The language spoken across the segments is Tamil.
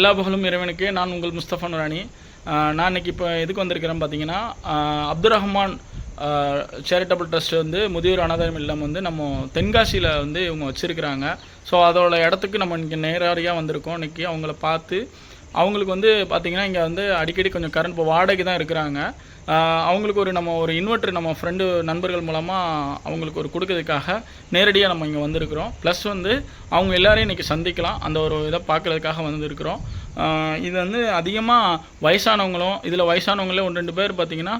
எல்லா புகழும் இறைவனுக்கு. நான் உங்கள் முஸ்தபா நுரானி நான் இன்னைக்கு இப்போ எதுக்கு வந்திருக்கிறேன் பார்த்தீங்கன்னா அப்துல் ரஹ்மான் சேரிட்டபிள் ட்ரஸ்ட் வந்து முதியோர் அனாதாரம் இல்லம் வந்து நம்ம தென்காசியில் வந்து இவங்க வச்சுருக்கிறாங்க. ஸோ அதோட இடத்துக்கு நம்ம இன்றைக்கி நேரடியாக வந்திருக்கோம். இன்றைக்கி அவங்கள பார்த்து அவங்களுக்கு வந்து பார்த்திங்கன்னா இங்கே வந்து அடிக்கடி கொஞ்சம் கரண்ட் இப்போ வாடகை தான் இருக்கிறாங்க. அவங்களுக்கு ஒரு நம்ம ஒரு இன்வெர்ட்டர் நம்ம ஃப்ரெண்டு நண்பர்கள் மூலமாக அவங்களுக்கு ஒரு கொடுக்கறதுக்காக நேரடியாக நம்ம இங்கே வந்திருக்கிறோம். ப்ளஸ் வந்து அவங்க எல்லாரையும் இன்றைக்கி சந்திக்கலாம். அந்த ஒரு இதை பார்க்குறதுக்காக வந்திருக்கிறோம். இது வந்து அதிகமாக வயசானவங்களும் இதில் வயசானவங்களே ஒன்று ரெண்டு பேர் பார்த்திங்கன்னா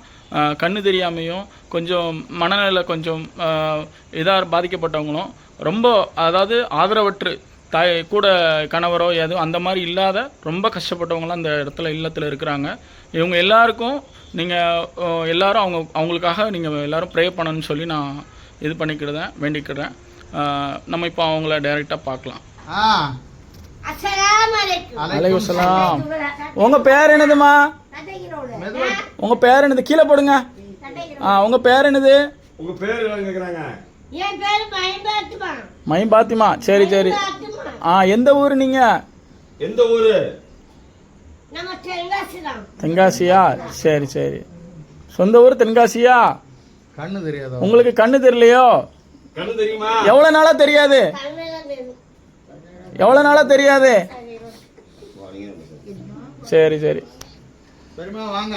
கண்ணு தெரியாமையும் கொஞ்சம் மனநிலை கொஞ்சம் இதாக பாதிக்கப்பட்டவங்களும் ரொம்ப அதாவது ஆதரவற்று தாய் கூட கணவரோ எதுவும் அந்த மாதிரி இல்லாத ரொம்ப கஷ்டப்பட்டவங்களாம் அந்த இடத்துல இல்லத்தில் இருக்கிறாங்க. இவங்க எல்லாருக்கும் நீங்கள் எல்லாரும் அவங்க அவங்களுக்காக நீங்கள் எல்லாரும் ப்ரே பண்ணணும்னு சொல்லி நான் இது பண்ணிக்கிடுதேன் வேண்டிக்கிடுறேன் ஆஹ் நம்ம இப்போ அவங்கள டைரெக்டாக பார்க்கலாம். ஆ. அஸ்ஸலாமு அலைக்கும். சலாம். உங்கள் பேர் என்னதுமா மெதுவா. உங்கள் பேர் என்னது? கீழே போடுங்க. ஆ உங்கள் பேர் என்னது? உங்க பேர் என்ன கேக்குறாங்க. என் பேரு மயம்பாத்துமா. மை பாத்திமா சரி. சரி ஆ எந்த ஊர் நீங்கள் எந்த ஊரு? தென்காசியா? சரி சரி. சொந்த ஊர் தென்காசியா? கண்ணு தெரியாதா? உங்களுக்கு கண்ணு தெரியலையோ? கண்ணு தெரியுமா? எவ்வளோ நாளாக தெரியாது? கண்ணுலாம் தெரியும். எவ்வளோ நாளாக தெரியாது? சரி சரி. பெருமா வாங்க.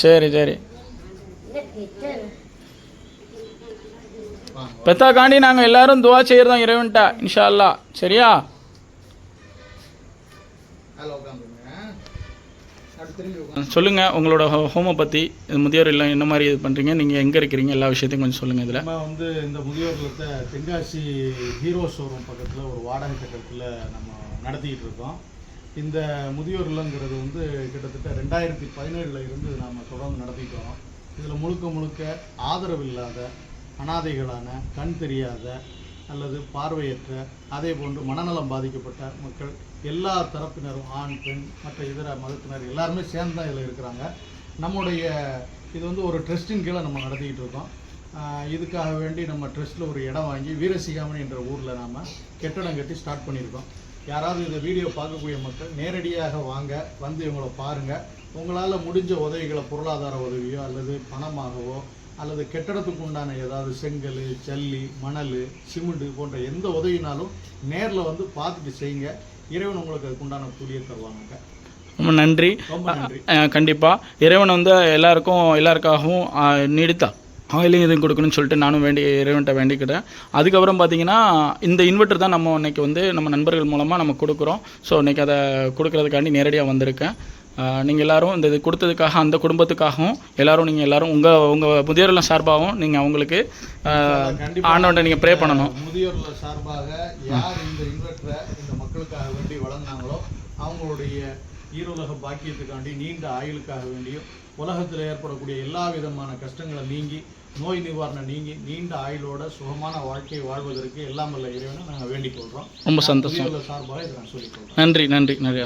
சரி சரி. பெத்தாக்காண்டி நாங்கள் எல்லாரும் துவா செய்கிறோம் இறைவன்ட்ட இன்ஷா அல்லாஹ் சரியா சொல்லுங்கள் உங்களோட ஹோ- ஹோமை பற்றி முதியோர் இல்லம் என்ன மாதிரி இது பண்ணுறீங்க நீங்கள் எங்கே இருக்கிறீங்க? எல்லா விஷயத்தையும் கொஞ்சம் சொல்லுங்கள் இதில். நம்ம வந்து இந்த முதியோர் இல்லத்தை தென்காசி ஹீரோ ஷோரூம் பக்கத்தில் ஒரு வாடகை கட்டடத்தில் நம்ம நடத்திக்கிட்டு இருக்கோம். இந்த முதியோர் இல்லங்கிறது வந்து கிட்டத்தட்ட ரெண்டாயிரத்தி பதினேழில் இருந்து நாம் தொடர்ந்து நடத்திட்டு வரோம். இதில் முழுக்க முழுக்க ஆதரவு இல்லாத அனாதைகளான கண் தெரியாத அல்லது பார்வையற்ற அதே போன்று மனநலம் பாதிக்கப்பட்ட மக்கள் எல்லா தரப்பினரும் ஆண் பெண் மற்ற இதர மதத்தினர் எல்லாருமே சேர்ந்து தான் இதில் இருக்கிறாங்க. நம்முடைய இது வந்து ஒரு ட்ரெஸ்டின் கீழே நம்ம நடத்திக்கிட்டு இருக்கோம். இதுக்காக வேண்டி நம்ம ட்ரெஸ்ட்டில் ஒரு இடம் வாங்கி வீரசிகாமணி என்ற ஊரில் நாம் கெட்டடம் கட்டி ஸ்டார்ட் பண்ணியிருக்கோம். யாராவது இந்த வீடியோ பார்க்கக்கூடிய மக்கள் நேரடியாக வாங்க வந்து இவங்களை பாருங்கள் உங்களால் முடிஞ்ச உதவிகளை பொருளாதார உதவியோ அல்லது பணமாகவோ அல்லது கெட்டடத்துக்கு உண்டான ஏதாவது செங்கல் ஜல்லி மணல் சிமெண்ட் போன்ற எந்த உதவினாலும் நேரில் வந்து பார்த்துட்டு செய்யுங்க. இறைவன் உங்களுக்கு அதுக்கு உண்டான கூலியை தருவாங்க ரொம்ப நன்றி. கண்டிப்பாக இறைவன் வந்து எல்லாருக்கும் எல்லாருக்காகவும் நீடித்தா ஆயிலையும் இதுவும் கொடுக்கணும்னு சொல்லிட்டு நானும் வேண்டி இறைவன்கிட்ட வேண்டிக்கிட்டேன் அதுக்கப்புறம் பார்த்தீங்கன்னா இந்த இன்வெர்ட்டர் தான் நம்ம இன்னைக்கு வந்து நம்ம நண்பர்கள் மூலமாக நம்ம கொடுக்குறோம். ஸோ இன்னைக்கு அதை கொடுக்கறதுக்காண்டி நேரடியாக வந்திருக்கேன். நீங்கள் எல்லாரும் இந்த இது கொடுத்ததுக்காக அந்த குடும்பத்துக்காகவும் எல்லாரும் நீங்கள் எல்லாரும் உங்கள் உங்கள் முதியோர்கள் சார்பாகவும் நீங்கள் அவங்களுக்கு ஆண்டவன்ட்ட நீங்கள் ப்ரே பண்ணணும். முதியோர்கள் சார்பாக யார் இந்த இன்வெர்ட்டரை இந்த மக்களுக்காக வேண்டி வழங்கினாங்களோ அவங்களுடைய ஈருலக பாக்கியத்துக்காண்டி நீண்ட ஆயுளுக்காக வேண்டியும் உலகத்தில் ஏற்படக்கூடிய எல்லா விதமான கஷ்டங்களை நீங்கி நோய் நிவாரணம் நீங்கி நீண்ட ஆயுளோட சுகமான வாழ்க்கையை வாழ்வதற்கு எல்லாம் வல்ல இறைவனை நாங்கள் வேண்டிக் கொள்கிறோம் ரொம்ப சந்தோஷம். சார்பாக இதை நான் சொல்லிக் கொள்கிறேன் நன்றி நன்றி நன்றி